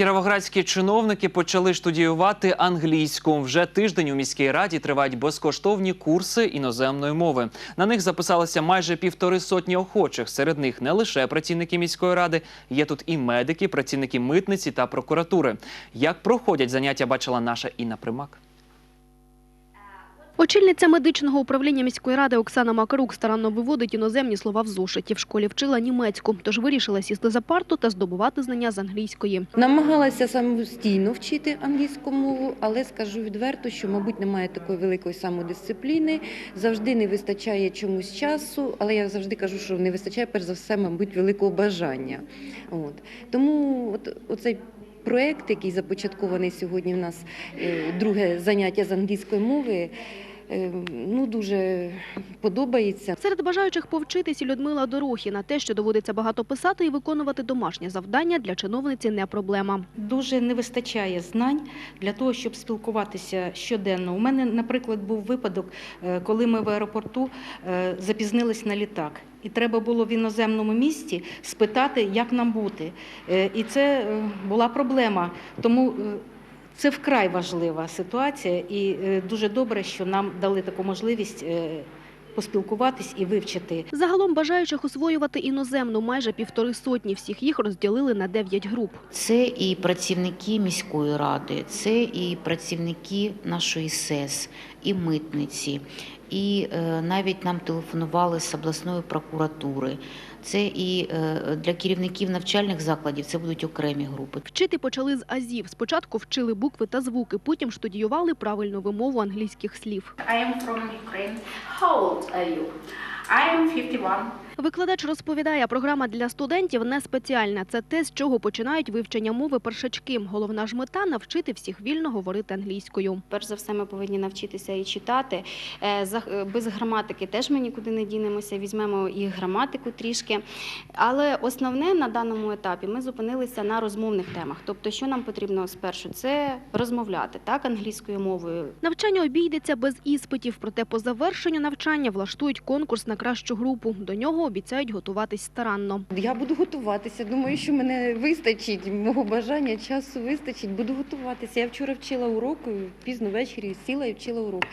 Кіровоградські чиновники почали студіювати англійську. Вже тиждень у міській раді тривають безкоштовні курси іноземної мови. На них записалося майже півтори сотні охочих. Серед них не лише працівники міської ради, є тут і медики, працівники митниці та прокуратури. Як проходять заняття, бачила наша Інна Примак. Очільниця медичного управління міської ради Оксана Макарук старанно виводить іноземні слова в зошиті. В школі вчила німецьку, тож вирішила сісти за парту та здобувати знання з англійської. Намагалася самостійно вчити англійську мову, але скажу відверто, що, мабуть, немає такої великої самодисципліни. Завжди не вистачає чомусь часу, але я завжди кажу, що не вистачає, перш за все, мабуть, великого бажання. От. Тому от, оцей проєкт, який започаткований сьогодні в нас, е, друге заняття з англійської мови, ну, дуже подобається. Серед бажаючих повчитись Людмила Дорохіна. Те, що доводиться багато писати і виконувати домашнє завдання для чиновниці не проблема. Дуже не вистачає знань для того, щоб спілкуватися щоденно. У мене, наприклад, був випадок, е, коли ми в аеропорту е, запізнились на літак. І треба було в іноземному місті спитати, як нам бути. Е, І це була проблема. Тому це вкрай важлива ситуація, і е, дуже добре, що нам дали таку можливість е, поспілкуватись і вивчити Загалом бажаючих освоювати іноземну майже півтори сотні. Всіх їх розділили на дев'ять груп. Це і працівники міської ради, це і працівники нашої СЕС, і митниці, і е, навіть нам телефонували з обласної прокуратури. Це і е, для керівників навчальних закладів це будуть окремі групи. Вчити почали з азів. Спочатку вчили букви та звуки, потім студіювали правильну вимову англійських слів. I am from Ukraine. How old are you? I am 51. Викладач розповідає, програма для студентів не спеціальна. Це те, з чого починають вивчення мови першачки. Головна ж мета – навчити всіх вільно говорити англійською. Перш за все, ми повинні навчитися і читати. Е, е, Без граматики теж ми нікуди не дінемося, візьмемо і граматику трішки. Але основне на даному етапі ми зупинилися на розмовних темах. Тобто, що нам потрібно спершу, це розмовляти так англійською мовою. Навчання обійдеться без іспитів, проте по завершенню навчання влаштують конкурс на кращу групу. До нього обіцяють готуватись старанно. Я буду готуватися. Думаю, що мене вистачить, мого бажання, часу вистачить. Буду готуватися. Я вчора вчила урок, пізно ввечері сіла і вчила урок.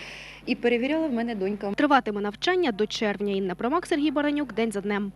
І перевіряла в мене донька. Триватиме навчання до червня. Інна Промак, Сергій Баранюк. День за днем.